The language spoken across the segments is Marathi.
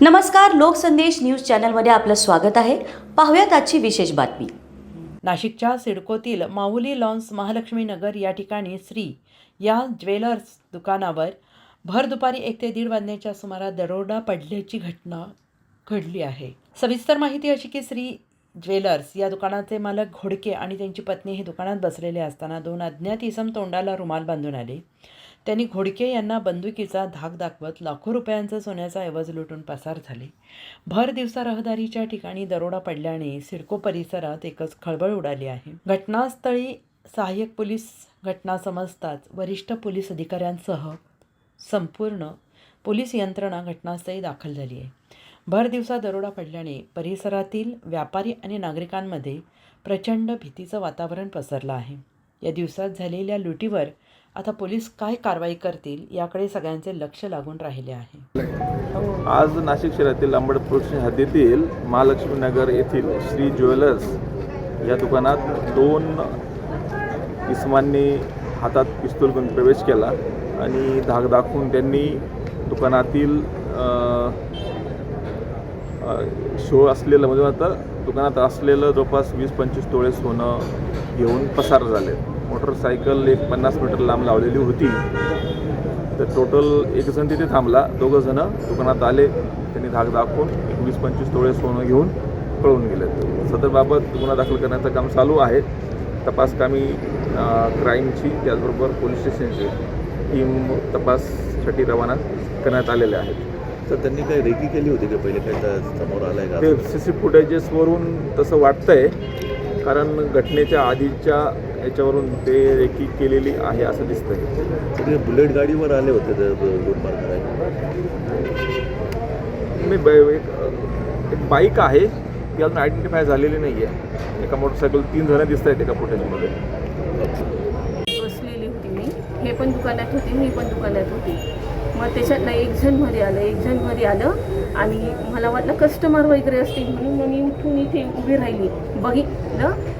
नमस्कार लोकसंदेश न्यूज चॅनलमध्ये आपलं स्वागत आहे. पाहूयात आजची विशेष बातमी. नाशिकच्या सिडकोतील माऊली लॉन्स महालक्ष्मी नगर या ठिकाणी श्री या ज्वेलर्स दुकानावर भर दुपारी एक ते दीड वाजण्याच्या सुमारास दरोडा पडल्याची घटना घडली आहे. सविस्तर माहिती अशी की श्री ज्वेलर्स या दुकानाचे मालक घोडके आणि त्यांची पत्नी हे दुकानात बसलेले असताना दोन अज्ञात इसम तोंडाला रुमाल बांधून आले. त्यांनी घोडके यांना बंदुकीचा धाक दाखवत लाखो रुपयांचा सोन्याचा ऐवज लुटून पसार झाले. भर दिवसा रहदारीच्या ठिकाणी दरोडा पडल्याने सिडको परिसरात एकच खळबळ उडाली आहे. घटनास्थळी सहाय्यक पोलीस घटना समजताच वरिष्ठ पोलीस अधिकाऱ्यांसह संपूर्ण पोलीस यंत्रणा घटनास्थळी दाखल झाली आहे. भर दिवसा दरोडा पडल्याने परिसरातील व्यापारी आणि नागरिकांमध्ये प्रचंड भीतीचं वातावरण पसरलं आहे. या दिवसात झालेल्या लुटीवर आता पोलीस काय कारवाई करतील याकडे सगळ्यांचे लक्ष लागून राहिले आहे. आज नाशिक शहरातील अंबड हद्दीतील महालक्ष्मी नगर येथील श्री ज्वेलर्स या दुकानात दोन इसमांनी हातात पिस्तूल घेऊन प्रवेश केला आणि धाक दाखवून त्यांनी दुकानातील शो असलेलं म्हणजे आता दुकानात असलेलं जवळपास वीस पंचवीस तोळे सोनं घेऊन पसार झाले. मोटरसायकल एक पन्नास मीटर लांब लावलेली होती. तर टोटल एक जण तिथे थांबला. दोघं जण दुकानात आले. त्यांनी धाक दाखवून एक वीस पंचवीस तोळे सोनं घेऊन पळून गेले. सदरबाबत गुन्हा दाखल करण्याचं काम चालू आहे. तपास कामी क्राईमची त्याचबरोबर पोलीस स्टेशनची टीम तपाससाठी रवाना करण्यात आलेले आहेत. तर त्यांनी काही रेकी केली होती का पहिले? काय समोर आलाय का? ते सी सी फुटेजेसवरून तसं वाटतंय. कारण घटनेच्या आधीच्या याच्यावरून ते रेकी केलेली आहे असं दिसतंय. ते बुलेट गाडीवर आले होते ते मी ब- एक एक बाईक आहे ती अजून आयडेंटिफाय झालेली नाही आहे एका मोटरसायकल तीन जणं दिसत आहेत एका फुटेजमध्ये बसलेली होती मी. हे पण दुकानात होते मी पण दुकानात होती. मग त्याच्यातनं एक जणमध्ये आलं एक जणमध्ये आलं आणि मला वाटलं कस्टमर वगैरे असतील म्हणून मग मी उठून इथे उभी राहिली. बघितलं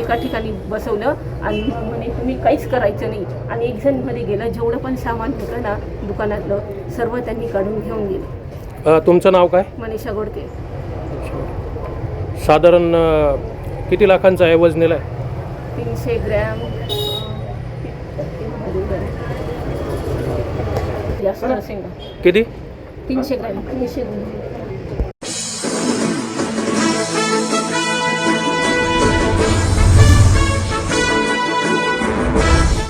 एका ठिकाणी बसवलं आणि म्हणे तुम्ही काहीच करायचं नाही. आणि एक जणमध्ये गेलं जेवढं पण सामान होतं ना दुकानातलं सर्व त्यांनी काढून घेऊन गेले. तुमचं नाव काय? मनीषा गोडके साधारण किती लाखांचा ऐवज नेलाय? तीनशे ग्रॅम. जास्त असेल किती? तीनशे ग्रॅम. तीनशे ग्रॅम.